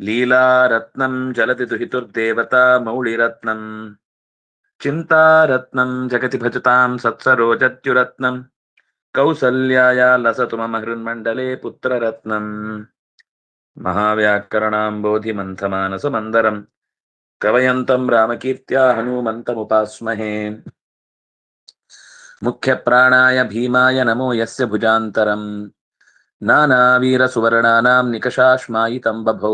लीलारत्नम् चलति दुहितुर्देवता मौळिरत्नम् चिन्तारत्नम् जगति भजताम् सत्सरोचत्युरत्नम् कौसल्याया लसतु मम हृन्मण्डले पुत्ररत्नम् महाव्याकरणाम् बोधिमन्थमानसमन्दरम् कवयन्तम् रामकीर्त्या हनूमन्तमुपास्महे। मुख्यप्राणाय भीमाय नमो यस्य भुजान्तरम्। नानावीरसुवर्णानां निकषाश्मायितं बभौ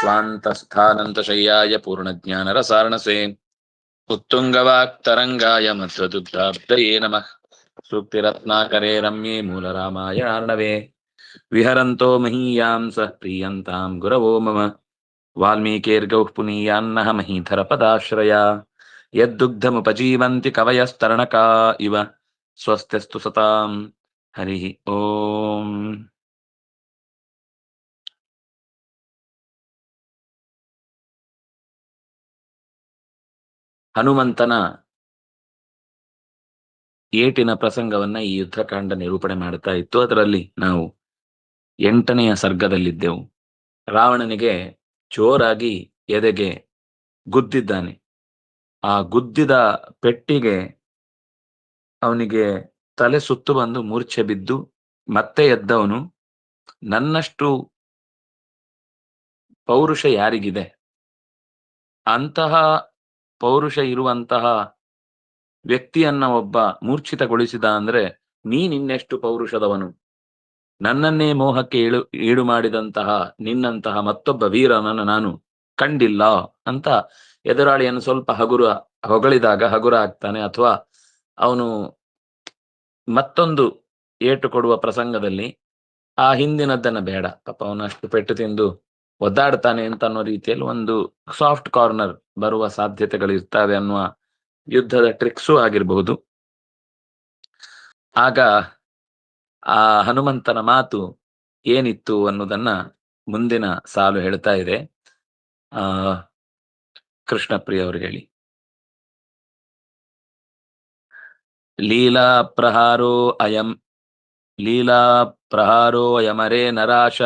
स्वान्तस्थानन्तशय्याय पूर्णज्ञानरसार्णसे उत्तुङ्गवाक्तरङ्गाय मध्वदुग्धाब्दये नमः सूक्तिरत्नाकरे रम्ये मूलरामायणार्णवे विहरन्तो महीयां सः प्रीयन्तां गुरवो मम वाल्मीकिर्गौः पुनीयान्नः महीधरपदाश्रया यद्दुग्धमुपजीवन्ति कवयस्तरणका इव स्वस्त्यस्तु सताम् ಹರಿ ಓಂ. ಹನುಮಂತನ ಏಟಿನ ಪ್ರಸಂಗವನ್ನ ಈ ಯುದ್ಧಕಾಂಡ ನಿರೂಪಣೆ ಮಾಡ್ತಾ ಇತ್ತು. ಅದರಲ್ಲಿ ನಾವು ಎಂಟನೆಯ ಸರ್ಗದಲ್ಲಿದ್ದೆವು. ರಾವಣನಿಗೆ ಜೋರಾಗಿ ಎದೆಗೆ ಗುದ್ದಿದ್ದಾನೆ. ಆ ಗುದ್ದಿದ ಪೆಟ್ಟಿಗೆ ಅವನಿಗೆ ತಲೆ ಸುತ್ತು ಬಂದು ಮೂರ್ಛೆ ಬಿದ್ದು ಮತ್ತೆ ಎದ್ದವನು, ನನ್ನಷ್ಟು ಪೌರುಷ ಯಾರಿಗಿದೆ? ಅಂತಹ ಪೌರುಷ ಇರುವಂತಹ ವ್ಯಕ್ತಿಯನ್ನ ಒಬ್ಬ ಮೂರ್ಛಿತಗೊಳಿಸಿದ ಅಂದ್ರೆ ನೀ ನಿನ್ನೆಷ್ಟು ಪೌರುಷದವನು? ನನ್ನನ್ನೇ ಮೋಹಕ್ಕೆ ಏಳು ಈಡು ಮಾಡಿದಂತಹ ನಿನ್ನಂತಹ ಮತ್ತೊಬ್ಬ ವೀರನನ್ನು ನಾನು ಕಂಡಿಲ್ಲ ಅಂತ ಎದುರಾಳಿಯನ್ನು ಸ್ವಲ್ಪ ಹಗುರ, ಹೊಗಳಿದಾಗ ಹಗುರ ಆಗ್ತಾನೆ, ಅಥವಾ ಅವನು ಮತ್ತೊಂದು ಏಟು ಕೊಡುವ ಪ್ರಸಂಗದಲ್ಲಿ, ಆ ಹಿಂದಿನದ್ದನ್ನ ಬೇಡ. ಪಾಪ ಅವನು ಅಷ್ಟು ಪೆಟ್ಟು ತಿಂದು ಒದ್ದಾಡ್ತಾನೆ ಅಂತ ಅನ್ನೋ ರೀತಿಯಲ್ಲಿ ಒಂದು ಸಾಫ್ಟ್ ಕಾರ್ನರ್ ಬರುವ ಸಾಧ್ಯತೆಗಳು ಇರ್ತವೆ ಅನ್ನುವ ಯುದ್ಧದ ಟ್ರಿಕ್ಸು ಆಗಿರಬಹುದು. ಆಗ ಆ ಹನುಮಂತನ ಮಾತು ಏನಿತ್ತು ಅನ್ನೋದನ್ನ ಮುಂದಿನ ಸಾಲು ಹೇಳ್ತಾ ಇದೆ. ಆ ಕೃಷ್ಣ ಪ್ರಿಯ ಅವ್ರು ಹೇಳಿ. लीलाप्रहारो अयं लीलाप्रहारोऽयमरे नराश।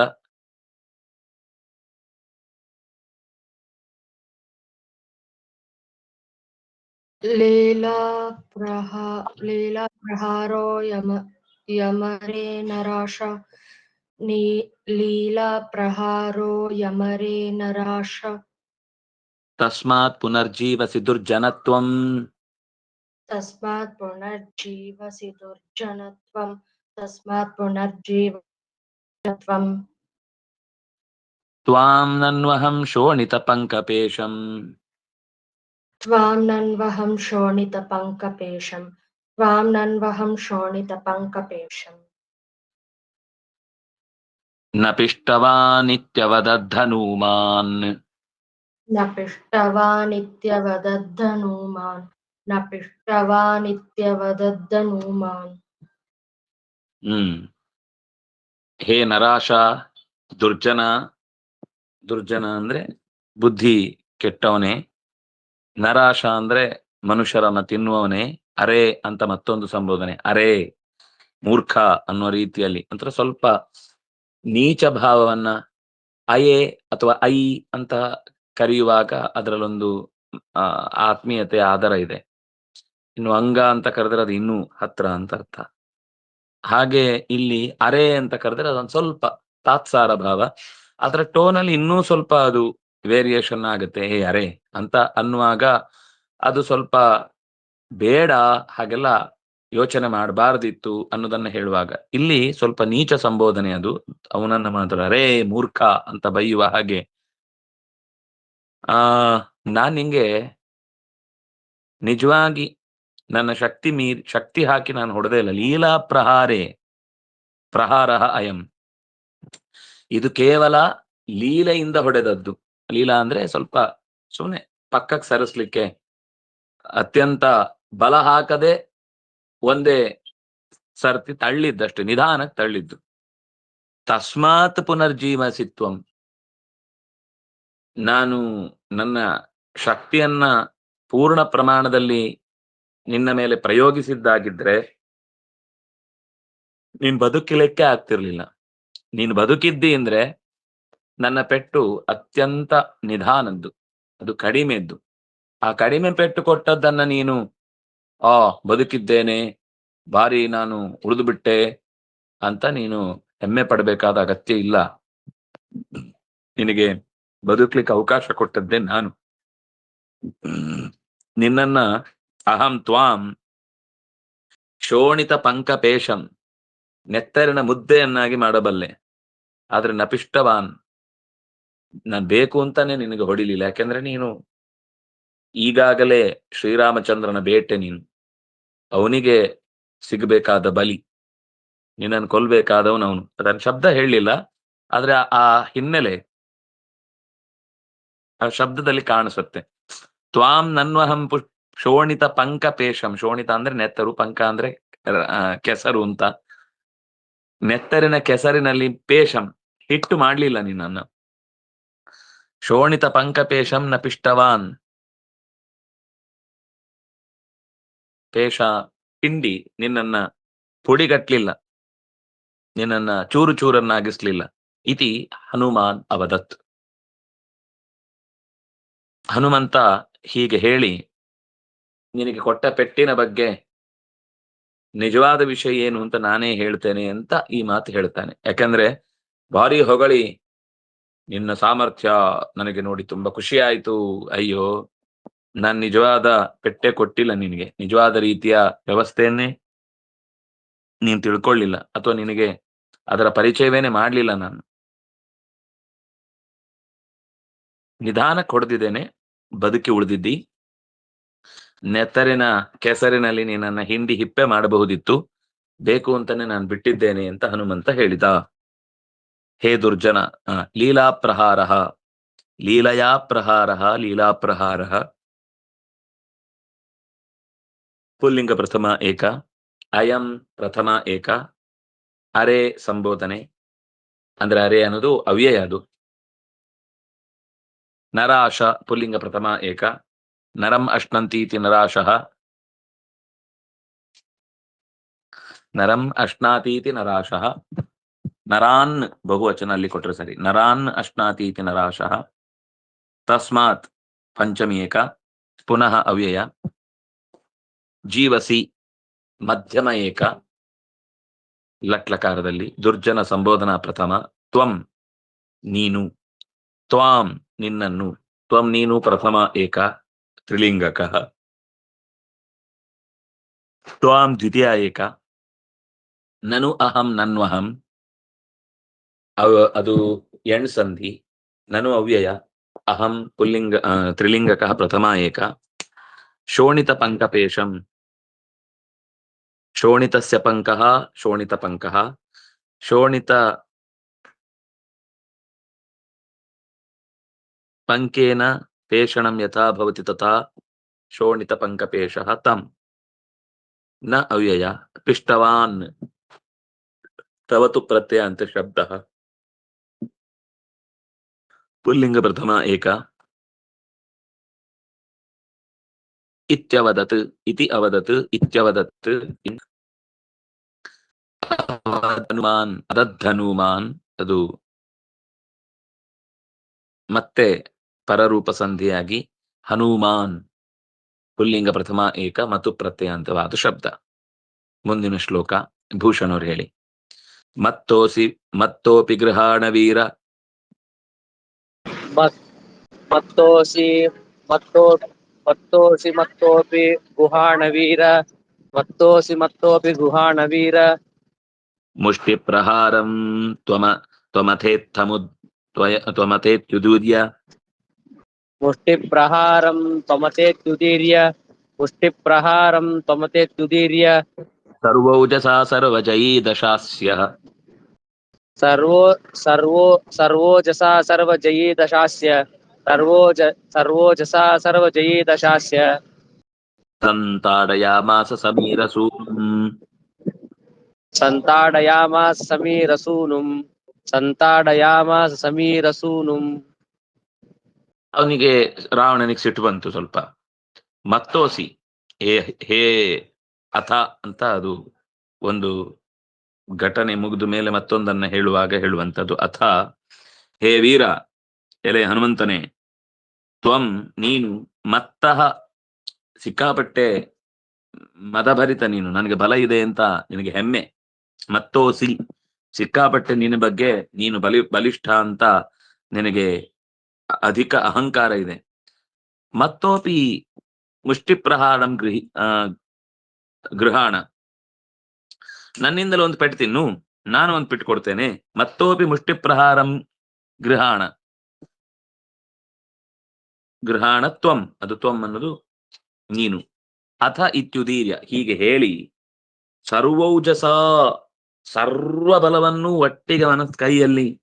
लीलाप्रहा लीलाप्रहारो यम यमरे नराश। नी लीलाप्रहारो यमरे नराश। तस्मात् पुनर्जीवसि दुर्जनत्वम्। तस्मात् पुनर्जीवसि दुर्जनत्वं तस्मात् पुनर्जीवत्वम् त्वां नन्वहं शोणितपङ्कपेशम् त्वां नन्वहं शोणितपङ्कपेशं त्वां नन्वहं शोणितपङ्कपेशम् न पिष्टवानित्यवदद्धनूमान् न पिष्टवानित्यवदद्धनूमान् ನ ಹ್ಮ್. ಹೇ ನರಾಶ, ದುರ್ಜನ ದುರ್ಜನ ಅಂದ್ರೆ ಬುದ್ಧಿ ಕೆಟ್ಟವನೇ, ನರಾಶ ಅಂದ್ರೆ ಮನುಷ್ಯರನ್ನ ತಿನ್ನುವವನೇ, ಅರೆ ಅಂತ ಮತ್ತೊಂದು ಸಂಬೋಧನೆ, ಅರೆ, ಮೂರ್ಖ ಅನ್ನುವ ರೀತಿಯಲ್ಲಿ. ಅಂದ್ರೆ ಸ್ವಲ್ಪ ನೀಚ ಭಾವವನ್ನ ಅಯೇ ಅಥವಾ ಐ ಅಂತ ಕರೆಯುವಾಗ ಅದರಲ್ಲೊಂದು ಆತ್ಮೀಯತೆ ಆಧಾರ ಇದೆ. ಇನ್ನು ಅಂಗ ಅಂತ ಕರೆದ್ರೆ ಅದು ಇನ್ನೂ ಹತ್ರ ಅಂತ ಅರ್ಥ. ಹಾಗೆ ಇಲ್ಲಿ ಅರೆ ಅಂತ ಕರೆದ್ರೆ ಅದೊಂದು ಸ್ವಲ್ಪ ತಾತ್ಸಾರ ಭಾವ. ಅದರ ಟೋನಲ್ಲಿ ಇನ್ನೂ ಸ್ವಲ್ಪ ಅದು ವೇರಿಯೇಷನ್ ಆಗುತ್ತೆ, ಹೇ ಅರೆ ಅಂತ ಅನ್ನುವಾಗ ಅದು ಸ್ವಲ್ಪ ಬೇಡ, ಹಾಗೆಲ್ಲ ಯೋಚನೆ ಮಾಡಬಾರ್ದಿತ್ತು ಅನ್ನೋದನ್ನ ಹೇಳುವಾಗ. ಇಲ್ಲಿ ಸ್ವಲ್ಪ ನೀಚ ಸಂಬೋಧನೆ ಅದು. ಅವನನ್ನ ಮಾತ್ರ ಅರೇ ಮೂರ್ಖ ಅಂತ ಬೈಯುವ ಹಾಗೆ. ಆ, ನಾನ್ ನಿಂಗೆ ನಿಜವಾಗಿ ನನ್ನ ಶಕ್ತಿ ಮೀರಿ ಶಕ್ತಿ ಹಾಕಿ ನಾನು ಹೊಡೆದೇ ಇಲ್ಲ. ಲೀಲಾ ಪ್ರಹಾರೇ, ಪ್ರಹಾರ ಅಯಂ. ಇದು ಕೇವಲ ಲೀಲೆಯಿಂದ ಹೊಡೆದದ್ದು. ಲೀಲಾ ಅಂದ್ರೆ ಸ್ವಲ್ಪ ಸುಮ್ಮನೆ ಪಕ್ಕಕ್ಕೆ ಸರಿಸ್ಲಿಕ್ಕೆ ಅತ್ಯಂತ ಬಲ ಹಾಕದೆ ಒಂದೇ ಸರ್ತಿ ತಳ್ಳಿದ್ದಷ್ಟು, ನಿಧಾನಕ್ಕೆ ತಳ್ಳಿದ್ದು. ತಸ್ಮಾತ್ ಪುನರ್ಜೀವಸಿತ್ವಂ. ನಾನು ನನ್ನ ಶಕ್ತಿಯನ್ನ ಪೂರ್ಣ ಪ್ರಮಾಣದಲ್ಲಿ ನಿನ್ನ ಮೇಲೆ ಪ್ರಯೋಗಿಸಿದ್ದಾಗಿದ್ರೆ ನೀನ್ ಬದುಕಿಲಿಕ್ಕೆ ಆಗ್ತಿರ್ಲಿಲ್ಲ. ನೀನ್ ಬದುಕಿದ್ದಿ ಅಂದ್ರೆ ನನ್ನ ಪೆಟ್ಟು ಅತ್ಯಂತ ನಿಧಾನದ್ದು, ಅದು ಕಡಿಮೆದ್ದು. ಆ ಕಡಿಮೆ ಪೆಟ್ಟು ಕೊಟ್ಟದ್ದನ್ನ ನೀನು, ಆ, ಬದುಕಿದ್ದೇನೆ ಬಾರಿ ನಾನು ಉಳಿದು ಬಿಟ್ಟೆ ಅಂತ ನೀನು ಹೆಮ್ಮೆ ಪಡಬೇಕಾದ ಅಗತ್ಯ ಇಲ್ಲ. ನಿನಗೆ ಬದುಕ್ಲಿಕ್ಕೆ ಅವಕಾಶ ಕೊಟ್ಟದ್ದೇ ನಾನು. ನಿನ್ನನ್ನ ಅಹಂ ತ್ವಾಂ ಶೋಣಿತ ಪಂಕಪೇಶಂ ನೆತ್ತರಿನ ಮುದ್ದೆಯನ್ನಾಗಿ ಮಾಡಬಲ್ಲೆ, ಆದ್ರೆ ನಪಿಷ್ಟವಾನ್. ನಾನ್ ಬೇಕು ಅಂತಾನೆ ನಿನಗೆ ಹೊಡಿಲಿಲ್ಲ, ಯಾಕೆಂದ್ರೆ ನೀನು ಈಗಾಗಲೇ ಶ್ರೀರಾಮಚಂದ್ರನ ಬೇಟೆ ನೀನು. ಅವನಿಗೆ ಸಿಗಬೇಕಾದ ಬಲಿ, ನಿನ್ನನ್ನು ಕೊಲ್ಬೇಕಾದವನು ಅವನು ಅದನ್ನ ಶಬ್ದ ಹೇಳಲಿಲ್ಲ, ಆದ್ರೆ ಆ ಹಿನ್ನೆಲೆ ಆ ಶಬ್ದದಲ್ಲಿ ಕಾಣಿಸುತ್ತೆ. ತ್ವಾಂ ನನ್ವಹಂ ಪುಷ್ ಶೋಣಿತ ಪಂಕ ಪೇಶಂ ಶೋಣಿತ ಅಂದ್ರೆ ನೆತ್ತರು, ಪಂಕ ಅಂದ್ರೆ ಕೆಸರು ಅಂತ. ನೆತ್ತರಿನ ಕೆಸರಿನಲ್ಲಿ ಪೇಶಂ ಹಿಟ್ಟು ಮಾಡ್ಲಿಲ್ಲ ನಿನ್ನನ್ನು. ಶೋಣಿತ ಪಂಕ ಪೇಶಂ ನ ಪಿಷ್ಟವಾನ್. ಪೇಶ ಪಿಂಡಿ ನಿನ್ನನ್ನ ಪುಡಿಗಟ್ಲಿಲ್ಲ. ನಿನ್ನನ್ನ ಚೂರು ಚೂರನ್ನಾಗಿಸ್ಲಿಲ್ಲ. ಇತಿ ಹನುಮಾನ್ ಅವದತ್ ಹನುಮಂತ ಹೀಗೆ ಹೇಳಿ ನಿನಗೆ ಕೊಟ್ಟ ಪೆಟ್ಟಿನ ಬಗ್ಗೆ ನಿಜವಾದ ವಿಷಯ ಏನು ಅಂತ ನಾನೇ ಹೇಳ್ತೇನೆ ಅಂತ ಈ ಮಾತು ಹೇಳ್ತಾನೆ. ಯಾಕಂದ್ರೆ ಭಾರಿ ಹೊಗಳಿ, ನಿನ್ನ ಸಾಮರ್ಥ್ಯ ನನಗೆ ನೋಡಿ ತುಂಬಾ ಖುಷಿ ಆಯ್ತು. ಅಯ್ಯೋ, ನಾನ್ ನಿಜವಾದ ಪೆಟ್ಟೆ ಕೊಟ್ಟಿಲ್ಲ ನಿನಗೆ. ನಿಜವಾದ ರೀತಿಯ ವ್ಯವಸ್ಥೆಯನ್ನೇ ನೀನ್ ತಿಳ್ಕೊಳ್ಳಿಲ್ಲ ಅಥವಾ ನಿನಗೆ ಅದರ ಪರಿಚಯವೇನೆ ಮಾಡ್ಲಿಲ್ಲ ನಾನು. ನಿಧಾನ ಕೊಡ್ದಿದ್ದೇನೆ, ಬದುಕಿ ಉಳಿದಿದ್ದಿ. ನೆತ್ತರಿನ ಕೆಸರಿನಲ್ಲಿ ನಿನ್ನನ್ನ ಹಿಂಡಿ ಹಿಪ್ಪೆ ಮಾಡಬಹುದಿತ್ತು. ಬೇಕು ಅಂತಾನೆ ನಾನು ಬಿಟ್ಟಿದ್ದೇನೆ ಅಂತ ಹನುಮಂತ ಹೇಳಿದ. ಹೇ ದುರ್ಜನ ಲೀಲಾ ಪ್ರಹಾರ, ಲೀಲಯಾ ಪ್ರಹಾರ, ಲೀಲಾ ಪ್ರಹಾರ. ಪುಲ್ಲಿಂಗ ಪ್ರಥಮ ಏಕ, ಅಯಂ ಪ್ರಥಮ ಏಕ, ಅರೆ ಸಂಬೋಧನೆ. ಅಂದ್ರೆ ಅರೆ ಅನ್ನೋದು ಅವ್ಯಯ ಅದು. ನರಾಶ ಪುಲ್ಲಿಂಗ ಪ್ರಥಮ ಏಕ ನರಂ ಅಶ್ನಂತೀತಿ ನರಾಶಃ. ನರಂ ಅಶ್ನಾತೀತಿ ನರಾಶಃ. ನರಾನ್ ಬಹುವಚನ ಅಲ್ಲಿ ಕೊಟ್ಟರೆ ಸರಿ. ನರಾನ್ ಅಶ್ನಾತೀತಿ ನರಾಶಃ. ತಸ್ಮಾತ್ ಪಂಚಮಿ ಏಕ. ಪುನಃ ಅವ್ಯಯ. ಜೀವಸಿ ಮಧ್ಯಮ ಏಕ. ಲಟ್ಲಕಾರದಲ್ಲಿ ದುರ್ಜನ ಸಂಬೋಧನಾ ಪ್ರಥಮ. ತ್ವಂ ನೀನು. ತ್ವಾಂ ನಿನ್ನನ್ನು. ತ್ವಂ ನೀನು ಪ್ರಥಮ ಏಕ. ತ್ರಿಲಿಂಗಕ ತ್ವಾಂ ದ್ವಿತೀಯ ಏಕ ನನು ಅಹಂ ನನ್ವಹಂ. ಅದು ಎಣ್ ಸಂಧಿ. ನನು ಅವ್ಯಯ. ಅಹಂ ಪುಲ್ಲಿಂಗ ತ್ರಿಲಿಂಗಕ ಪ್ರಥಮ ಏಕ. ಶೋಣಿತ ಪಂಕಪೇಶಂ ಶೋಣಿತಸ್ಯ ಪಂಕಃ, ಶೋಣಿತ ಪಂಕಃ. ಶೋಣಿತ ಪಂಕೇನ ಪೇಷಣಂ ಯಥಾ ಭವತಿ ತಥಾ ಶೋಣಿತ ಪಂಕಪೇಶಃ ತಂ ನ ಅವ್ಯಯ ಪಿಷ್ಟವಾನ್ ತವತು ಪ್ರತ್ಯಯ ಅಂತ ಶಬ್ದ ಪುಲ್ಲಿಂಗ ಪ್ರಥಮ ಏಕ ಇತ್ಯವದತ್ ಇತಿ ಅವದತ್ ಇತ್ಯವದತ್ ಇನ್- ಹನುಮಾನ್ ಅದು ಮತ್ತೆ ಪರರೂಪ ಸಂಧಿಯಾಗಿ ಹನುಮಾನ್ ಪುಲ್ಲಿಂಗ ಪ್ರಥಮ ಏಕ ಮತ್ತು ಪ್ರತ್ಯಯಾಂತವಾದ ಶಬ್ದ. ಮುಂದಿನ ಶ್ಲೋಕ ಭೂಷಣವ್ರು ಹೇಳಿ. ಮತ್ತೋಸಿ ಮತ್ತೋಪಿ ಗೃಹಾಣ ವೀರ. ಮತ್ತೋಸಿ ಮತ್ತೋ ಮತ್ತೋಸಿ ಮತ್ತೋಪಿ ಗುಹಾಣವೀರ ಮತ್ತೋಸಿ ಮತ್ತೋಪಿ ಗುಹಾಣವೀರ ಮುಷ್ಟಿ ಪ್ರಹಾರಂ ತ್ವಮ ತ್ವಮಥೇತ್ತಮುದ್ ತ್ವಯ ತ್ವಮಥೇತ್ಯುದೂರ್ಯ. ಮುಷ್ಟಿ ಪ್ರಹಾರಂ ತ್ವಮತೇತ್ಯುದೀರ್ಯ ಮುಷ್ಟಿ ಪ್ರಹಾರಂ ತ್ವಮತೇತ್ಯುದೀರ್ಯ ಸರ್ವೌಜಸಾ ಸರ್ವಜಯೀ ದಶಾಸ್ಯ ಸರ್ವೋ ಸರ್ವೋ ಸರ್ವೋಜಸಾ ಸರ್ವಜಯೀ ದಶಾಸ್ಯ ಸರ್ವೋಜ ಸರ್ವೋಜಸಾ ಸರ್ವಜಯೀ ದಶಾಸ್ಯ ಸಂತಾಡಯಾಮಾಸ ಸಮೀರಸೂನುಂ ಸಂತಾಡಯಾಮಾಸ ಸಮೀರಸೂನುಂ ಸಂತಾಡಯಾಮಾಸ ಸಮೀರಸೂನುಂ ಅವನಿಗೆ ರಾವಣನಿಗೆ ಸಿಟ್ಟು ಬಂತು ಸ್ವಲ್ಪ. ಮತ್ತೋಸಿ, ಹೇ ಹೇ, ಅಥ ಅಂತ ಅದು ಒಂದು ಘಟನೆ ಮುಗಿದ ಮೇಲೆ ಮತ್ತೊಂದನ್ನ ಹೇಳುವಾಗ ಹೇಳುವಂಥದ್ದು. ಅಥ, ಹೇ ವೀರ, ಎಲೆ ಹನುಮಂತನೇ, ತ್ವಂ ನೀನು ಮತ್ತಃ ಸಿಕ್ಕಾಪಟ್ಟೆ ಮದಭರಿತ ನೀನು, ನನಗೆ ಬಲ ಇದೆ ಅಂತ ನಿನಗೆ ಹೆಮ್ಮೆ. ಮತ್ತೋಸಿ, ಸಿಕ್ಕಾಪಟ್ಟೆ ನಿನ್ನ ಬಗ್ಗೆ ನೀನು ಬಲಿ, ಬಲಿಷ್ಠ ಅಂತ ನಿನಗೆ ಅಧಿಕ ಅಹಂಕಾರ ಇದೆ. ಮತ್ತೋಪಿ ಮುಷ್ಟಿಪ್ರಹಾರಂ ಗೃಹಿ, ಆ, ಗೃಹಾಣ. ನನ್ನಿಂದಲೂ ಒಂದು ಪೆಟ್ಟು ತಿನ್ನು, ನಾನು ಒಂದು ಪೆಟ್ಟು ಕೊಡ್ತೇನೆ, ಮತ್ತೋಪಿ ಮುಷ್ಟಿಪ್ರಹಾರಂ ಗೃಹಾಣ. ಗೃಹಾಣ ತ್ವಂ, ಅದು ತ್ವಂ ಅನ್ನೋದು ನೀನು. ಅಥ ಇತ್ಯುದೀರ್ಯ, ಹೀಗೆ ಹೇಳಿ, ಸರ್ವೌಜಸ ಸರ್ವ ಬಲವನ್ನು ಒಟ್ಟಿಗೆ ಮನಸ್ ಕೈಯಲ್ಲಿ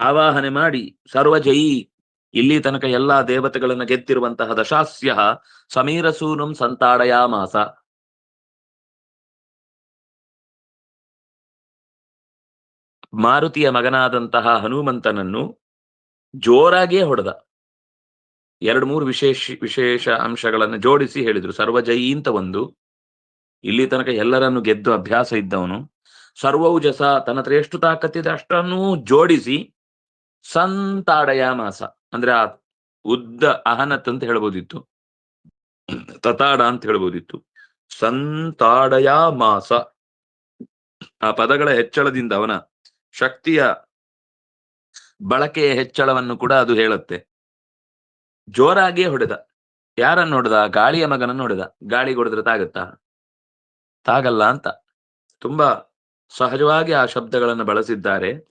ಆವಾಹನೆ ಮಾಡಿ, ಸರ್ವಜಯಿ ಇಲ್ಲಿ ತನಕ ಎಲ್ಲಾ ದೇವತೆಗಳನ್ನ ಗೆದ್ದಿರುವಂತಹ ದಶಾಸ್ಯ ಸಮೀರಸೂನುಂ ಸಂತಾಡಯಾಮಾಸ. ಮಾರುತಿಯ ಮಗನಾದಂತಹ ಹನುಮಂತನನ್ನು ಜೋರಾಗಿಯೇ ಹೊಡೆದ. ಎರಡು ಮೂರು ವಿಶೇಷ ವಿಶೇಷ ಅಂಶಗಳನ್ನು ಜೋಡಿಸಿ ಹೇಳಿದ್ರು. ಸರ್ವಜಯಿ ಅಂತ ಒಂದು. ಇಲ್ಲಿ ತನಕ ಎಲ್ಲರನ್ನು ಗೆದ್ದು ಅಭ್ಯಾಸ ಇದ್ದವನು. ಸರ್ವೌಜಸ ತನ್ನ ಹತ್ರ ಎಷ್ಟು ತಾಕತ್ತಿದೆ ಅಷ್ಟನ್ನು ಜೋಡಿಸಿ ಸಂತಾಡಯಾಮಾಸ. ಅಂದ್ರೆ ಆ ಉದ್ದ ಅಹನತ್ ಅಂತ ಹೇಳ್ಬೋದಿತ್ತು. ತತಾಡ ಅಂತ ಹೇಳ್ಬೋದಿತ್ತು. ಸಂತಾಡಯಾಮಾಸ ಆ ಪದಗಳ ಹೆಚ್ಚಳದಿಂದ ಅವನ ಶಕ್ತಿಯ ಬಳಕೆಯ ಹೆಚ್ಚಳವನ್ನು ಕೂಡ ಅದು ಹೇಳುತ್ತೆ. ಜೋರಾಗಿಯೇ ಹೊಡೆದ. ಯಾರನ್ನು ಹೊಡೆದ? ಗಾಳಿಯ ಮಗನನ್ನು ಹೊಡೆದ. ಗಾಳಿ ಹೊಡೆದ್ರೆ ತಾಗತ್ತಾ? ತಾಗಲ್ಲ ಅಂತ. ತುಂಬಾ ಸಹಜವಾಗಿ ಆ ಶಬ್ದಗಳನ್ನು ಬಳಸಿದ್ದಾರೆ.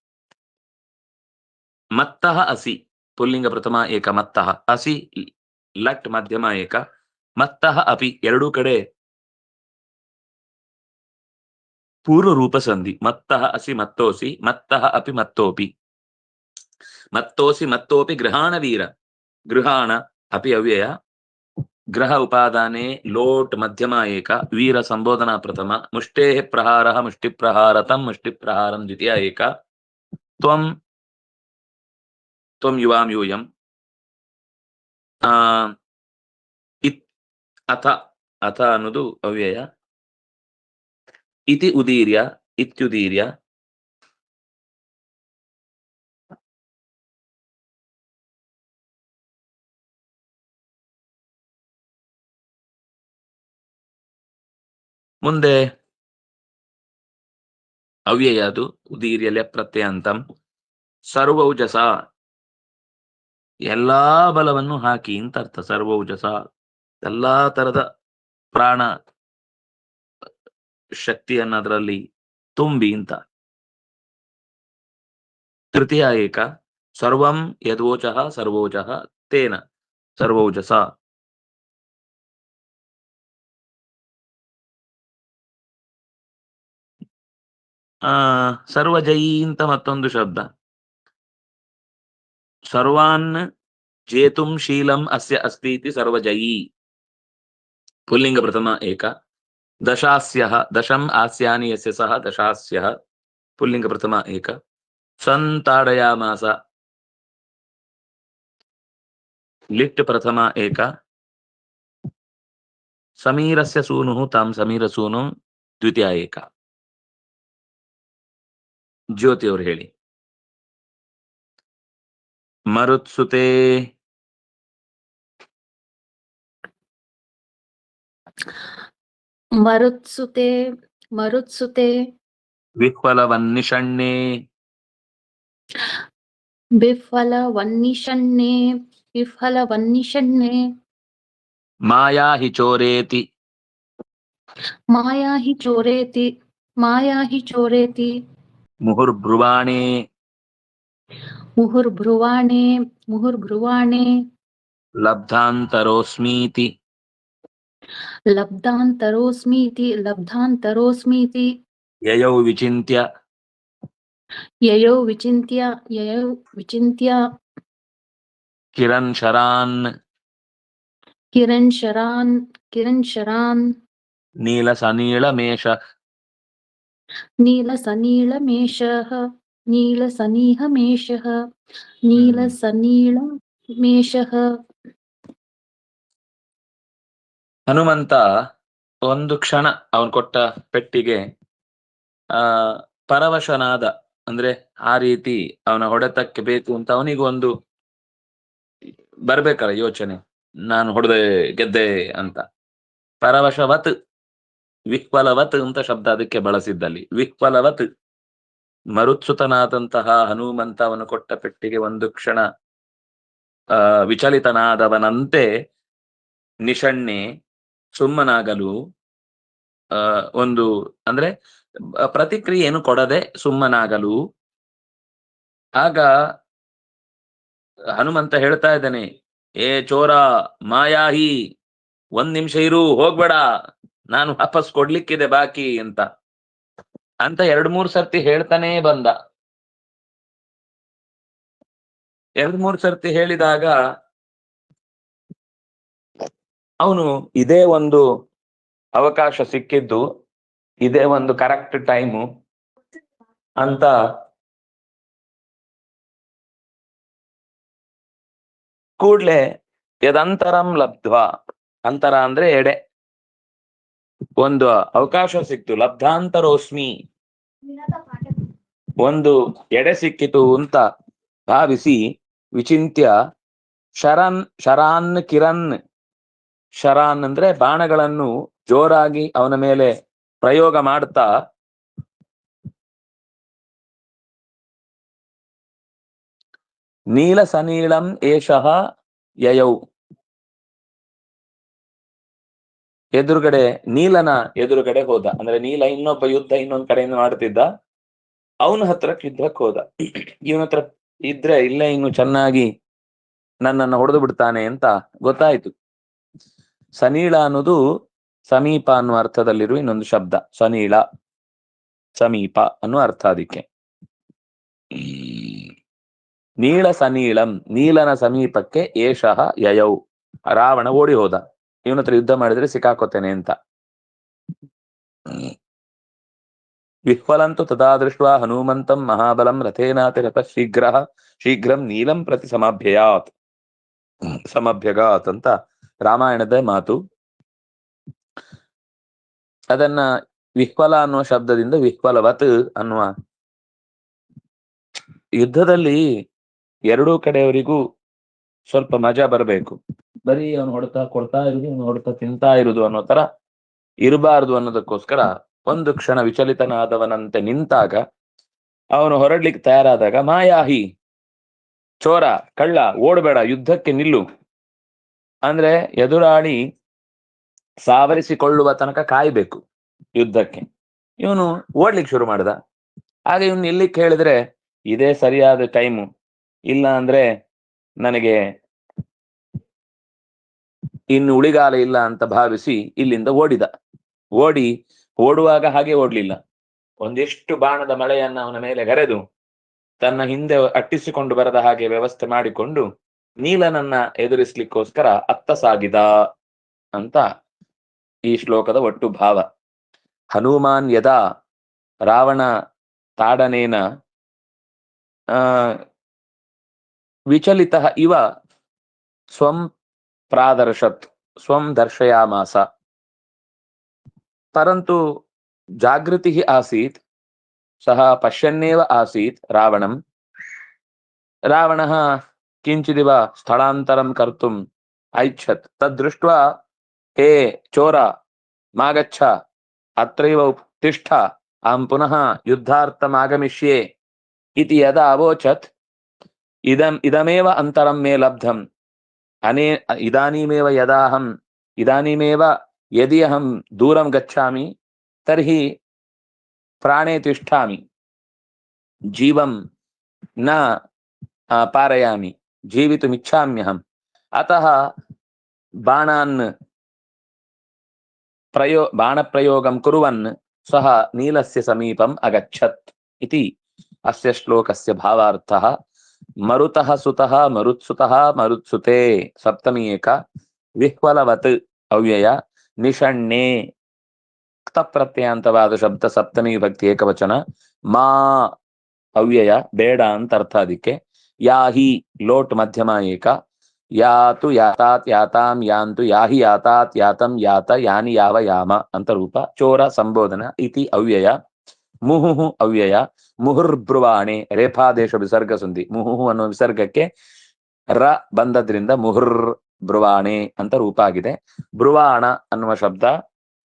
ಮತ್ತಹ ಅಸಿ. ಪುಲ್ಲಿಂಗ ಪ್ರಥಮ ಏಕ ಮತ್ತಃ ಅಸಿ ಲಟ್ ಮಧ್ಯಮ ಏಕ ಮತ್ತಃ ಅಪಿ ಎರಡೂ ಕಡೆ ಪೂರ್ವ ರೂಪ ಸಂಧಿ, ಮತ್ತಃ ಅಸಿ ಮತ್ತೋಸಿ, ಮತ್ತಃ ಅಪಿ ಮತ್ತೋಪಿ. ಮತ್ತೋಸಿ ಮತ್ತೋಪಿ ಗೃಹಾಣ ವೀರ, ಗೃಹಾಣ ಅಪಿ ಅವ್ಯಯ, ಗ್ರಹ ಉಪಾದಾನೆ ಲೋಟ್ ಮಧ್ಯಮ ಏಕ, ವೀರ ಸಂಬೋಧನಾ ಪ್ರಥಮ, ಮುಷ್ಟೇ ಪ್ರಹಾರ ಮುಷ್ಟಿ ಪ್ರಹಾರತಂ ಮುಷ್ಟಿ ಪ್ರಹಾರಂ ದ್ವಿತೀಯ ಏಕ. ತ್ವಂ ತ್ವಂ ಯುವಾಂ ಯೂಯಂ ಆ ಇತ್ ಅಥ ಅಥ ಅನ್ನೋದು ಅವ್ಯಯ ಇತಿ ಉದೀರ್ಯ ಇತ್ಯುದೀರ್ಯ ಮುಂದೆ ಅವ್ಯಯ ಅದು ಉದೀರ್ಯ ಲೆ ಪ್ರತ್ಯಂತಂ ಸರ್ವೌಜಸ ಎಲ್ಲಾ ಬಲವನ್ನು ಹಾಕಿ ಅಂತ ಅರ್ಥ. ಸರ್ವೌಜಸ, ಎಲ್ಲಾ ತರದ ಪ್ರಾಣ ಶಕ್ತಿಯನ್ನ ಅದರಲ್ಲಿ ತುಂಬಿ ಅಂತ. ತೃತೀಯ ಏಕ, ಸರ್ವಂ ಯದೋಚ ಸರ್ವೋಚ ತೇನ, ಸರ್ವೌಜಸ. ಸರ್ವಜಯಿ ಅಂತ ಮತ್ತೊಂದು ಶಬ್ದ. ಸರ್ವಾನ್ ಜೇತುಂ ಶೀಲಂ ಅಸ್ಯ ಅಸ್ತಿ ಇತಿ ಸರ್ವಜಯಿ. ಪುಲ್ಲಿಂಗ ಪ್ರಥಮ ಏಕ. ದಶಾಸ್ಯ ದಶಂ ಆಸ್ಯಾನಿ ಯಸ್ಯ ಸಹ ದಶಾಸ್ಯ ಪುಲ್ಲಿಂಗ ಪ್ರಥಮ ಏಕ ಸಂತಾಡಯಾಮಾಸ ಲಿಟ್ ಪ್ರಥಮ ಏಕ. ಸಮೀರಸ್ಯ ಸೂನು, ತಾಂ ಸಮೀರಸೂನು ದ್ವಿತೀಯ ಏಕ. ಜ್ಯೋತಿ ಅವರು ಹೇಳಿ. मरुत्सुते। मरुत्सुते मरुत्सुते। विफल वन्निषण्णे विफल वन्निषण्णे विफल वन्निषण्णे माया हि चोरेति माया हि चोरेति माया हि चोरेति मुहुर्ब्रुवाणे। ಚೋರೇತಿ ಮುಹುರ್ಬ್ರುವಾಣೆ ಮುಹುರ್ಭ್ರುವಾಣೆ ಮುಹುರ್ಭ್ರುವಾಣೆ ಲಬ್ಧಾಂತರೋಸ್ಮೀತಿ ಲಬ್ಧಾಂತರೋಸ್ಮೀತಿ ಲಬ್ಧಾಂತರೋಸ್ಮೀತಿ ಯಯೌ ವಿಚಿಂತ್ಯ ಯಯೌ ವಿಚಿಂತ್ಯ ಯಯೌ ವಿಚಿಂತ್ಯ ಕಿರಣ್ ಶರಾನ್ ಕಿರಣ್ ಶರಾನ್ ಕಿರಣ್ ಶರಾನ್ ನೀಲ ಸನಿಹ ಮೇಷ ನೀಲ ಸನೀಳ ಮೇಷ ಹನುಮಂತ ಒಂದು ಕ್ಷಣ ಅವನು ಕೊಟ್ಟ ಪೆಟ್ಟಿಗೆ, ಆ, ಪರವಶನಾದ, ಅಂದ್ರೆ ಆ ರೀತಿ ಅವನ ಹೊಡೆತಕ್ಕೆ ಬೇಕು ಅಂತ ಅವನಿಗೂ ಒಂದು ಬರ್ಬೇಕಲ್ಲ ಯೋಚನೆ, ನಾನು ಹೊಡೆದೆ ಗೆದ್ದೆ ಅಂತ. ಪರವಶವತ್ ವಿಹ್ವಲವತ್ ಅಂತ ಶಬ್ದ ಅದಕ್ಕೆ ಬಳಸಿದ್ದಲ್ಲಿ. ವಿಹ್ವಲವತ್ ಮರುತ್ಸುತನಾದಂತಹ ಹನುಮಂತ ಅವನು ಕೊಟ್ಟ ಪೆಟ್ಟಿಗೆ ಒಂದು ಕ್ಷಣ ವಿಚಲಿತನಾದವನಂತೆ ನಿಷಣ್ಣೆ, ಸುಮ್ಮನಾಗಲು ಒಂದು, ಅಂದ್ರೆ ಪ್ರತಿಕ್ರಿಯೆ ಪ್ರತಿಕ್ರಿಯೆಯನ್ನು ಕೊಡದೆ ಸುಮ್ಮನಾಗಲು. ಆಗ ಹನುಮಂತ ಹೇಳ್ತಾ ಇದ್ದಾನೆ, ಏ ಚೋರ ಮಾಯಾಹಿ, ಒಂದ್ ನಿಮಿಷ ಇರು, ಹೋಗ್ಬೇಡ, ನಾನು ವಾಪಸ್ ಕೊಡ್ಲಿಕ್ಕಿದೆ ಬಾಕಿ ಅಂತ. ಅಂತ ಎರಡು ಮೂರು ಸರ್ತಿ ಹೇಳ್ತಾನೇ ಬಂದ. ಎರಡ್ ಮೂರ್ ಸರ್ತಿ ಹೇಳಿದಾಗ ಅವನು ಇದೇ ಒಂದು ಅವಕಾಶ ಸಿಕ್ಕಿದ್ದು, ಇದೇ ಒಂದು ಕರೆಕ್ಟ್ ಟೈಮು ಅಂತ ಕೂಡ್ಲೆ ಯದಂತರಂ ಲಬ್ಧ್ವಾ. ಅಂತರ ಅಂದ್ರೆ ಎಡೆ. ಒಂದು ಅವಕಾಶ ಸಿಕ್ತು. ಲಬ್ಧಾಂತರೋಸ್ಮಿ. ಒಂದು ಎಡೆ ಸಿಕ್ಕಿತು ಅಂತ ಭಾವಿಸಿ ವಿಚಿಂತ್ಯ. ಶರನ್, ಶರಾನ್ ಕಿರಣ್. ಶರಾನ್ ಅಂದ್ರೆ ಬಾಣಗಳನ್ನು ಜೋರಾಗಿ ಅವನ ಮೇಲೆ ಪ್ರಯೋಗ ಮಾಡ್ತಾ. ನೀಲ ಸನೀಳಂ ಏಷ ಯಯೌ. ಎದುರುಗಡೆ ನೀಲನ ಎದುರುಗಡೆ ಹೋದ. ಅಂದ್ರೆ ನೀಲ ಇನ್ನೊಬ್ಬ ಯುದ್ಧ ಇನ್ನೊಂದ್ ಕಡೆಯಿಂದ ಮಾಡ್ತಿದ್ದ. ಅವನ ಹತ್ರ ಯುದ್ಧಕ್ಕೆ ಹೋದ. ಇವನ ಹತ್ರ ಇದ್ರೆ ಇಲ್ಲೇ ಇನ್ನು ಚೆನ್ನಾಗಿ ನನ್ನನ್ನು ಹೊಡೆದು ಬಿಡ್ತಾನೆ ಅಂತ ಗೊತ್ತಾಯ್ತು. ಸನೀಳ ಅನ್ನೋದು ಸಮೀಪ ಅನ್ನುವ ಅರ್ಥದಲ್ಲಿರುವ ಇನ್ನೊಂದು ಶಬ್ದ. ಸನೀಳ, ಸಮೀಪ ಅನ್ನುವ ಅರ್ಥ ಅದಕ್ಕೆ. ನೀಳ ಸನೀಳಂ, ನೀಲನ ಸಮೀಪಕ್ಕೆ ಏಷಃ ಯಯೌ. ರಾವಣ ಓಡಿ ಹೋದ. ಇವನ ಹತ್ರ ಯುದ್ಧ ಮಾಡಿದ್ರೆ ಸಿಕ್ಕಾಕೋತೇನೆ ಅಂತ. ವಿಹ್ವಲಂತು ತದಾ ದೃಷ್ಟ ಹನುಮಂತಂ ಮಹಾಬಲಂ ರಥೇನಾತಿ ರಥ ಶೀಘ್ರ ಶೀಘ್ರಂ ನೀಲಂ ಪ್ರತಿ ಸಮಭ್ಯಯಾತ್. ಸಮಭ್ಯಗಾತ್ ಅಂತ ರಾಮಾಯಣದ ಮಾತು. ಅದನ್ನ ವಿಹ್ವಲ ಅನ್ನುವ ಶಬ್ದದಿಂದ ವಿಹ್ವಲವತ್ ಅನ್ನುವ ಯುದ್ಧದಲ್ಲಿ ಎರಡೂ ಕಡೆಯವರಿಗೂ ಸ್ವಲ್ಪ ಮಜಾ ಬರಬೇಕು. ಬರೀ ಅವನು ಹೊಡ್ತಾ ಕೊಡ್ತಾ ಇರುದು ಅವನು ಹೊಡ್ತಾ ತಿಂತಾ ಇರುದು ಅನ್ನೋ ತರ ಇರಬಾರದು ಅನ್ನೋದಕ್ಕೋಸ್ಕರ ಒಂದು ಕ್ಷಣ ವಿಚಲಿತನಾದವನಂತೆ ನಿಂತಾಗ ಅವನು ಹೊರಡ್ಲಿಕ್ಕೆ ತಯಾರಾದಾಗ, ಮಾಯಾಹಿ, ಚೋರ, ಕಳ್ಳ, ಓಡಬೇಡ, ಯುದ್ಧಕ್ಕೆ ನಿಲ್ಲು. ಅಂದ್ರೆ ಎದುರಾಳಿ ಸಾವರಿಸಿಕೊಳ್ಳುವ ತನಕ ಕಾಯ್ಬೇಕು ಯುದ್ಧಕ್ಕೆ. ಇವನು ಓಡ್ಲಿಕ್ಕೆ ಶುರು ಮಾಡ್ದ. ಆಗ ಇವನು ನಿಲ್ಲಿಕ್ಕೆ ಹೇಳಿದ್ರೆ ಇದೇ ಸರಿಯಾದ ಟೈಮು. ಇಲ್ಲ ಅಂದ್ರೆ ನನಗೆ ಇನ್ನು ಉಳಿಗಾಲ ಇಲ್ಲ ಅಂತ ಭಾವಿಸಿ ಇಲ್ಲಿಂದ ಓಡಿದ. ಓಡಿ ಓಡುವಾಗ ಹಾಗೆ ಓಡ್ಲಿಲ್ಲ. ಒಂದಿಷ್ಟು ಬಾಣದ ಮಳೆಯನ್ನ ಅವನ ಮೇಲೆ ಗರೆದು ತನ್ನ ಹಿಂದೆ ಅಟ್ಟಿಸಿಕೊಂಡು ಬರದ ಹಾಗೆ ವ್ಯವಸ್ಥೆ ಮಾಡಿಕೊಂಡು ನೀಲನನ್ನ ಎದುರಿಸ್ಲಿಕ್ಕೋಸ್ಕರ ಅತ್ತ ಸಾಗಿದ ಅಂತ ಈ ಶ್ಲೋಕದ ಒಟ್ಟು ಭಾವ. ಹನುಮಾನ್ ಯದಾ ರಾವಣ ತಾಡನೇನ ವಿಚಲಿತ ಇವ ಸ್ವಂ ಪ್ರಾದರ್ಶತ್, ಸ್ವಂ ದರ್ಶಯಾಮಾಸ. ಪರಂತು ಜಾಗೃತಿ ಆಸೀತ್, ಸಹ ಪಶ್ಯನ್ನೇವ ಆಸೀತ್ ರಾವಣಂ. ರಾವಣಃ ಕಿಂಚಿದಿವ ಸ್ಥಳಾಂತರಂ ಕರ್ತುಂ ಐಚ್ಛತ್. ತದ್ದೃಷ್ಟ ಹೇ ಚೋರ, ಮಾಗಚ್ಛ, ಅತ್ರೈವ ತಿಷ್ಠ ಅಹಂ ಪುನಃ ಯುದ್ಧಾರ್ಥಮಾಗಮಿಷ್ಯೆ. ಇತಿ ಯದಾ ಅವೋಚತ್ ಇದಂ, ಇದಮೇವ ಅಂತರಂ ಮೇ ಲಬ್ಧಂ. అనే ఇదానీమేవ యదాహం ఇదానీమేవ ఎది అహం దూరం గచ్చామి తర్హి ప్రాణే తిష్టామి జీవం నా పారయామి జీవితుమిచ్చామ్యహం. అత బాణాన్ ప్రయో బాణప్రయోగం కురువన్ సహ నీలస్య సమీపం అగచ్చత్. ఇది అస్య శ్లోకస్య భావార్థ. ಮರುತಃ ಸುತಃ ಮರುತ್ಸುತಃ ಮರುತ್ಸುತೆ ಸಪ್ತಮಿ ಏಕ. ವಿಹ್ವಲವತ್ ಅವ್ಯಯ ನಿಷಣ್ಣೆ. ಪ್ರತ್ಯಯಾಂತವಾದ ಶಬ್ದ ಸಪ್ತಮಿ ವಿಭಕ್ತಿ ಏಕವಚನ. ಮಾ ಅವ್ಯಯ ಬೇಡ ಅಂತ ಅರ್ಥ ಅದಕ್ಕೆ. ಯಾಹಿ ಲೋಟ್ ಮಧ್ಯಮ ಏಕ. ಯಾತು ಯಾತಾತ್ ಯಾತಾಂ ಯಾಂತು ಯಾಹಿ ಯಾತಾತ್ ಯಾತಂ ಯಾತ ಯಾನಿ ಯಾವ ಯಾಮ ಅಂತ ರೂಪ. ಚೋರ ಸಂಬೋಧನ ಇತಿ ಅವ್ಯಯ. ಮುಹುಹು ಅವ್ಯಯ ಮುಹುರ್ಬ್ರುವಾಣಿ ರೇಫಾದೇಶ ವಿಸರ್ಗ ಸಂಧಿ ಮುಹುಹು ಅನ್ನೋ ವಿಸರ್ಗಕ್ಕೆ ರ ಬಂದದ್ರಿಂದ ಮುಹುರ್ ಬ್ರುವಾಣಿ ಅಂತ ರೂಪ ಆಗಿದೆ. ಬ್ರುವಾಣ ಅನ್ನುವ ಶಬ್ದ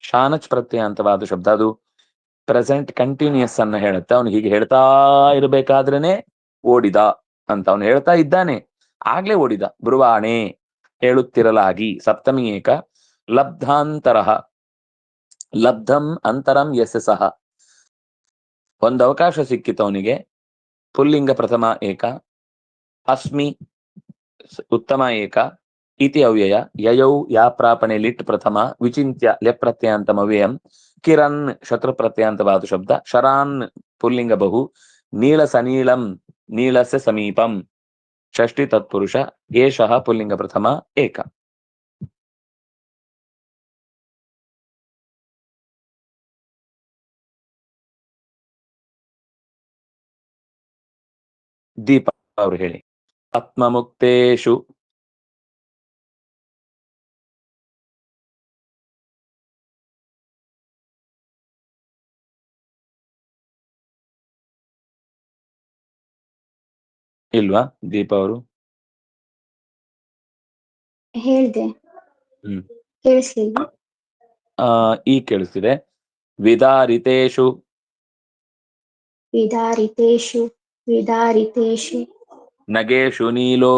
ಶಾನಚ್ ಪ್ರತ್ಯಯಾಂತವಾದ ಶಬ್ದ. ಅದು ಪ್ರೆಸೆಂಟ್ ಕಂಟಿನ್ಯೂಸ್ ಅನ್ನ ಹೇಳುತ್ತೆ. ಅವನು ಹೀಗೆ ಹೇಳ್ತಾ ಇರಬೇಕಾದ್ರೇನೆ ಓಡಿದ ಅಂತ ಅವನು ಹೇಳ್ತಾ ಇದ್ದಾನೆ. ಆಗ್ಲೇ ಓಡಿದ. ಬ್ರುವಾಣೆ ಹೇಳುತ್ತಿರಲಾಗಿ ಸಪ್ತಮಿ ಏಕ ಲಬ್ಧಾಂತರ. ಲಬ್ಧಂ ಅಂತರಂ ಯಸ್ಯ ಸಹ ಒಂದು ಅವಕಾಶ ಸಿಕ್ಕಿತು ಅವನಿಗೆ. ಪುಲ್ಲಿಂಗ ಪ್ರಥಮ ಏಕ, ಅಸ್ಮಿ ಉತ್ತಮ ಏಕ, ಇತಿ ಅವ್ಯಯ, ಯಯೌ ಯಾ ಪ್ರಾಪಣೆ ಲಿಟ್ ಪ್ರಥಮ, ವಿಚಿಂತ್ಯ ಲೆಪ್ರತ್ಯಯಾಂತಂ ಅವ್ಯಯಂ ಕಿರನ್ ಶತ್ರು ಪ್ರತ್ಯಯಾಂತವಾದ ಶಬ್ದ, ಶರಾನ್ ಪುಲ್ಲಿಂಗ ಬಹು ನೀಳ ಸನೀಳಂ ನೀಳಸ್ಯ ಸಮೀಪಂ, ಷಷ್ಠಿ ತತ್ಪುರುಷ, ಏಷಃ ಪುಲ್ಲಿಂಗ ಪ್ರಥಮ ಏಕ. ದೀಪ ಅವರು ಹೇಳಿ. ಆತ್ಮಮುಕ್ತೇಶು. ಇಲ್ವಾ ದೀಪ ಅವರು? ಹೇಳ್ದೆ. ಹ್ಮ್. ಕೇಳಿಸ್ಲಿಲ್ವಾ? ಆ ಈ ಕೇಳಿಸ್ತಿದೆ. ವಿದಾರಿತೇಶು. ವಿದಾರಿತೇಷು ವಿದಾರಿತೇಷು ನಗೇಶು ನೀಲೋ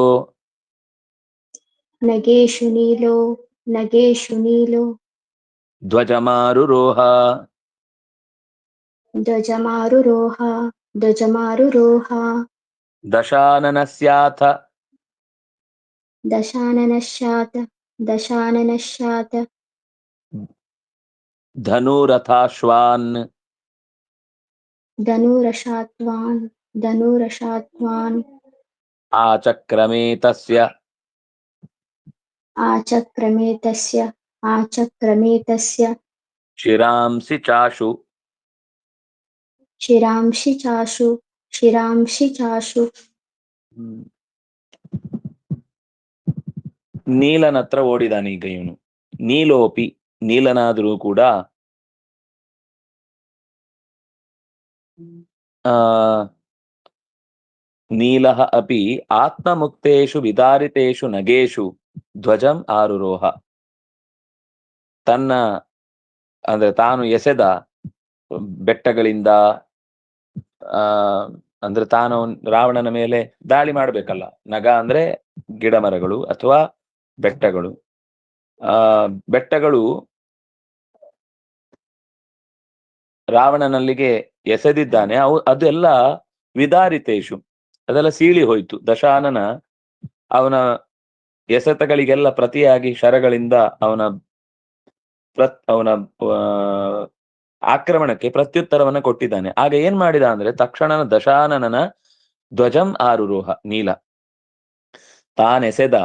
ನಗೇಶು ನೀಲೋ ನಗೇಶು ನೀಲೋ ಧ್ವಜಮಾರುರೋಹ ಧ್ವಜಮಾರುರೋಹ ಧ್ವಜಮಾರುರೋಹ ದಶಾನನಸ್ಯಾಥ ದಶಾನನಶ್ಯಾತ ದಶಾನನಶ್ಯಾತ ಧನುರಥಾಶ್ವಾನ್ ಧನುರಶಾತ್ವಾನ್ ಧನುರಶಾತ್ವಾನ್ ಆಚಕ್ರಮೇ ತಸ್ಯ ಆಚಕ್ರಮೇ ತಸ್ಯ ಆಚಕ್ರಮೇ ತಸ್ಯ ಶಿರಾಂಸಿ ಚಾಶು ಶಿರಾಂಶಿ ಚಾಶು ಶಿರಾಂಶಿ ಚಾಶು ನೀಲನ ಹತ್ರ ಓಡಿದಾನೆ ಈಗ ಇವನು ನೀಲೋಪಿ ನೀಲನಾದರೂ ಕೂಡ ಆ ನೀಲಃ ಅಪಿ ಆತ್ಮಮುಕ್ತೇಷು ವಿದಾರಿತೇಷು ನಗೇಶು ಧ್ವಜಂ ಆರುರೋಹ. ತನ್ನ, ಅಂದ್ರೆ ತಾನು ಎಸೆದ ಬೆಟ್ಟಗಳಿಂದ, ಆ, ಅಂದ್ರೆ ತಾನು ರಾವಣನ ಮೇಲೆ ದಾಳಿ ಮಾಡ್ಬೇಕಲ್ಲ. ನಗ ಅಂದ್ರೆ ಗಿಡ ಮರಗಳು ಅಥವಾ ಬೆಟ್ಟಗಳು. ಆ, ಬೆಟ್ಟಗಳು ರಾವಣನಲ್ಲಿಗೆ ಎಸೆದಿದ್ದಾನೆ. ಅವು, ಅದೆಲ್ಲ ವಿದಾರಿತೇಶು. ಅದೆಲ್ಲ ಸೀಳಿ ಹೋಯ್ತು. ದಶಾನನ ಅವನ ಎಸೆತಗಳಿಗೆಲ್ಲ ಪ್ರತಿಯಾಗಿ ಶರಗಳಿಂದ ಅವನ ಪ್ರತ್, ಅವನ ಆಕ್ರಮಣಕ್ಕೆ ಪ್ರತ್ಯುತ್ತರವನ್ನ ಕೊಟ್ಟಿದ್ದಾನೆ. ಆಗ ಏನ್ ಮಾಡಿದ ಅಂದ್ರೆ ತಕ್ಷಣನ ದಶಾನನನ ಧ್ವಜಂ ಆರುರೋಹ, ನೀಲ. ತಾನೆಸೆದ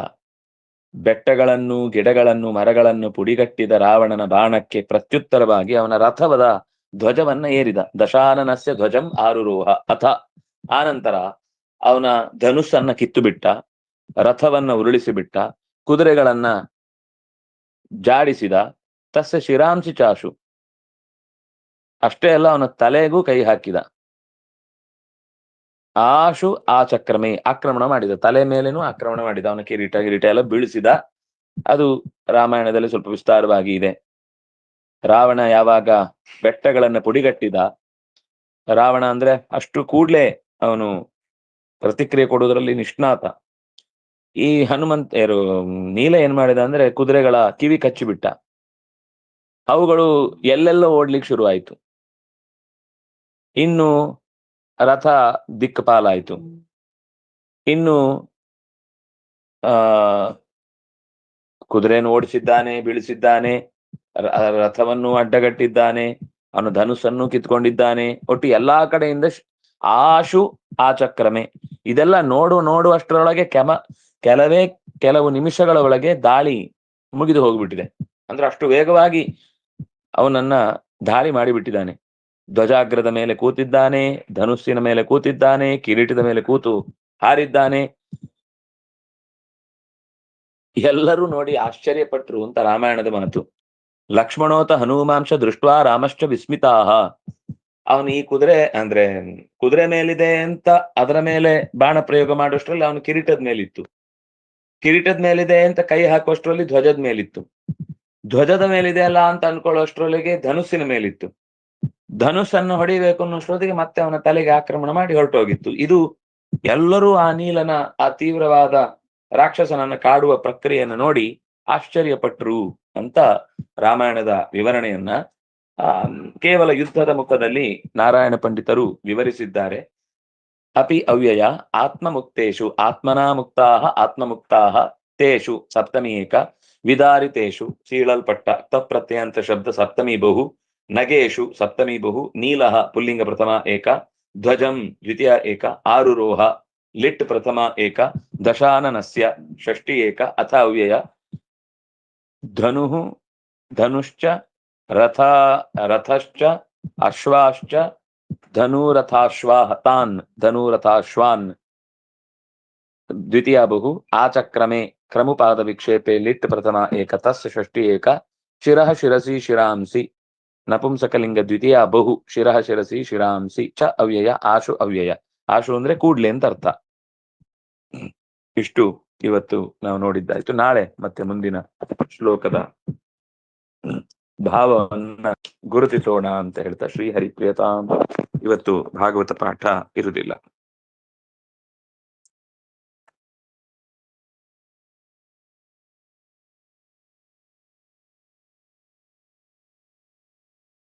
ಬೆಟ್ಟಗಳನ್ನು ಗಿಡಗಳನ್ನು ಮರಗಳನ್ನು ಪುಡಿಗಟ್ಟಿದ ರಾವಣನ ಬಾಣಕ್ಕೆ ಪ್ರತ್ಯುತ್ತರವಾಗಿ ಅವನ ರಥವದ ಧ್ವಜವನ್ನ ಏರಿದ. ದಶಾನನಸ್ಯ ಧ್ವಜಂ ಆರುರೋಹ, ಅಥ. ಆನಂತರ ಅವನ ಧನುಸ್ಸನ್ನ ಕಿತ್ತು ಬಿಟ್ಟ ರಥವನ್ನ ಉರುಳಿಸಿ ಬಿಟ್ಟ ಕುದುರೆಗಳನ್ನ ಜಾಡಿಸಿದ, ತಸ್ಯ ಶಿರಾಂಸಿ ಚಾಶು. ಅಷ್ಟೇ ಅಲ್ಲ, ಅವನ ತಲೆಗೂ ಕೈ ಹಾಕಿದ. ಆಶು ಆ ಚಕ್ರಮೇ ಆಕ್ರಮಣ ಮಾಡಿದ, ತಲೆ ಮೇಲೇನು ಆಕ್ರಮಣ ಮಾಡಿದ, ಅವನ ಕಿರೀಟ ಕಿರೀಟ ಎಲ್ಲ ಬೀಳಿಸಿದ. ಅದು ರಾಮಾಯಣದಲ್ಲಿ ಸ್ವಲ್ಪ ವಿಸ್ತಾರವಾಗಿ ಇದೆ. ರಾವಣ ಯಾವಾಗ ಬೆಟ್ಟಗಳನ್ನ ಪುಡಿಗಟ್ಟಿದ, ರಾವಣ ಅಂದ್ರೆ ಅಷ್ಟು ಕೂಡ್ಲೆ ಅವನು ಪ್ರತಿಕ್ರಿಯೆ ಕೊಡುವುದರಲ್ಲಿ ನಿಷ್ಣಾತ. ಈ ಹನುಮಂತ, ಯಾರು ನೀಲ ಏನ್ ಮಾಡಿದ ಅಂದ್ರೆ ಕುದುರೆಗಳ ಕಿವಿ ಕಚ್ಚಿಬಿಟ್ಟ. ಅವುಗಳು ಎಲ್ಲೆಲ್ಲೋ ಓಡ್ಲಿಕ್ಕೆ ಶುರುವಾಯಿತು. ಇನ್ನು ರಥ ದಿಕ್ಕಪಾಲಾಯಿತು ಇನ್ನು, ಆ, ಕುದುರೆಯನ್ನು ಓಡಿಸಿದ್ದಾನೆ, ಬೀಳಿಸಿದ್ದಾನೆ ರಥವನ್ನು ಅಡ್ಡಗಟ್ಟಿದ್ದಾನೆ, ಅವನು ಧನುಸನ್ನು ಕಿತ್ಕೊಂಡಿದ್ದಾನೆ, ಒಟ್ಟು ಎಲ್ಲಾ ಕಡೆಯಿಂದ ಆಶು ಆ ಚಕ್ರಮೆ ಇದೆಲ್ಲ ನೋಡು ನೋಡುವಷ್ಟರೊಳಗೆ ಕೆಮ, ಕೆಲವೇ, ಕೆಲವು ನಿಮಿಷಗಳ ಒಳಗೆ ದಾಳಿ ಮುಗಿದು ಹೋಗ್ಬಿಟ್ಟಿದೆ. ಅಂದ್ರೆ ಅಷ್ಟು ವೇಗವಾಗಿ ಅವನನ್ನ ದಾಳಿ ಮಾಡಿಬಿಟ್ಟಿದ್ದಾನೆ. ಧ್ವಜಾಗ್ರದ ಮೇಲೆ ಕೂತಿದ್ದಾನೆ, ಧನುಸ್ಸಿನ ಮೇಲೆ ಕೂತಿದ್ದಾನೆ, ಕಿರೀಟದ ಮೇಲೆ ಕೂತು ಹಾರಿದ್ದಾನೆ. ಎಲ್ಲರೂ ನೋಡಿ ಆಶ್ಚರ್ಯಪಟ್ರು ಅಂತ ರಾಮಾಯಣದ ಮಾತು. ಲಕ್ಷ್ಮಣೋತ ಹನುಮಾಂಶ ದೃಷ್ಟ ರಾಮಶ್ಚ ವಿಸ್ಮಿತಾಹ. ಅವನು ಈ ಕುದುರೆ ಅಂದ್ರೆ ಕುದುರೆ ಮೇಲಿದೆ ಅಂತ ಅದರ ಮೇಲೆ ಬಾಣ ಪ್ರಯೋಗ ಮಾಡುವಷ್ಟರಲ್ಲಿ ಅವನು ಕಿರೀಟದ ಮೇಲಿತ್ತು. ಕಿರೀಟದ ಮೇಲಿದೆ ಅಂತ ಕೈ ಹಾಕುವಷ್ಟರಲ್ಲಿ ಧ್ವಜದ ಮೇಲಿತ್ತು. ಧ್ವಜದ ಮೇಲಿದೆ ಅಲ್ಲ ಅಂತ ಅನ್ಕೊಳ್ಳೋಷ್ಟರೊಳಗೆ ಧನುಸ್ಸಿನ ಮೇಲಿತ್ತು. ಧನುಸ್ಸನ್ನು ಹೊಡಿಬೇಕು ಅನ್ನೋಷ್ಟೊತ್ತಿಗೆ ಮತ್ತೆ ಅವನ ತಲೆಗೆ ಆಕ್ರಮಣ ಮಾಡಿ ಹೊರಟೋಗಿತ್ತು. ಇದು ಎಲ್ಲರೂ ಆ ನೀಲನ, ಆ ತೀವ್ರವಾದ ರಾಕ್ಷಸನನ್ನ ಕಾಡುವ ಪ್ರಕ್ರಿಯೆಯನ್ನು ನೋಡಿ ಆಶ್ಚರ್ಯಪಟ್ರು ಅಂತ ರಾಮಾಯಣದ ವಿವರಣೆಯನ್ನ ಕೇವಲ ಯುದ್ಧದ ಮುಖದಲ್ಲಿ ನಾರಾಯಣ ಪಂಡಿತರು ವಿವರಿಸಿದ್ದಾರೆ. ಅಪಿ ಅವ್ಯಯ, ಆತ್ಮಮುಕ್ತೇಶು ಆತ್ಮನಾ ಮುಕ್ತಾಹ ಆತ್ಮಮುಕ್ತಾಹ, ತೇಷು ಸಪ್ತಮಿ ಏಕ ವಿದಾರಿತೇಷು, ಸೀಳಲ್ಪಟ್ಟ ತಪ್ರತ್ಯಂತ ಶಬ್ದ, ಸಪ್ತಮಿ ಬಹು, ನಗೇಶು, ಸಪ್ತಮಿ ಬಹು, ನೀಲಹ, ಪುಲ್ಲಿಂಗ ಪ್ರಥಮ ಏಕ, ಧ್ವಜಂ ದ್ವಿತೀಯ ಏಕ ಆರುರೋಹ ಲಿಟ್ ಪ್ರಥಮ ಏಕ, ದಶಾನನಸ್ಯ ಷಷ್ಟಿ ಏಕ, ಅಥ ಅವ್ಯಯ, ಧನು, ಧನುಶ್ಚ ರಥ, ರಥಶ್ಚ, ಅಶ್ವಾಶ್ಚ, ಧನುರಥಾಶ್ವಾಹತಾನ್, ಧನುರಥಾಶ್ವಾನ್. ದ್ವಿತೀಯ ಬಹು, ಆಚಕ್ರಮೆ, ಕ್ರಮುಪಾದ ವಿಕ್ಷೇಪೆ, ಲಿಟ್ ಪ್ರಥಮ ಏಕ, ತಸ್ ಷಷ್ಟಿ ಏಕ, ಶಿರಃ ಶಿರಸಿ ಶಿರಾಂಸಿ. ನಪುಂಸಕಲಿಂಗ ದ್ವಿತೀಯ ಬಹು, ಶಿರಃ ಶಿರಸಿ ಶಿರಾಂಸಿ, ಚ ಅವ್ಯಯ, ಆಶು ಅವ್ಯಯ. ಆಶು ಅಂದ್ರೆ ಕೂಡ್ಲೆ ಅಂತ ಅರ್ಥ. ಇಷ್ಟು ಇವತ್ತು ನಾವು ನೋಡಿದ್ದಾಯ್ತು. ನಾಳೆ ಮತ್ತೆ ಮುಂದಿನ ಶ್ಲೋಕದ ಭಾವವನ್ನ ಗುರುತಿಸೋಣ ಅಂತ ಹೇಳ್ತಾ ಶ್ರೀಹರಿ ಪ್ರಿಯತಾಂ ಇವತ್ತು ಭಾಗವತ ಪಾಠ ಇರುವುದಿಲ್ಲ.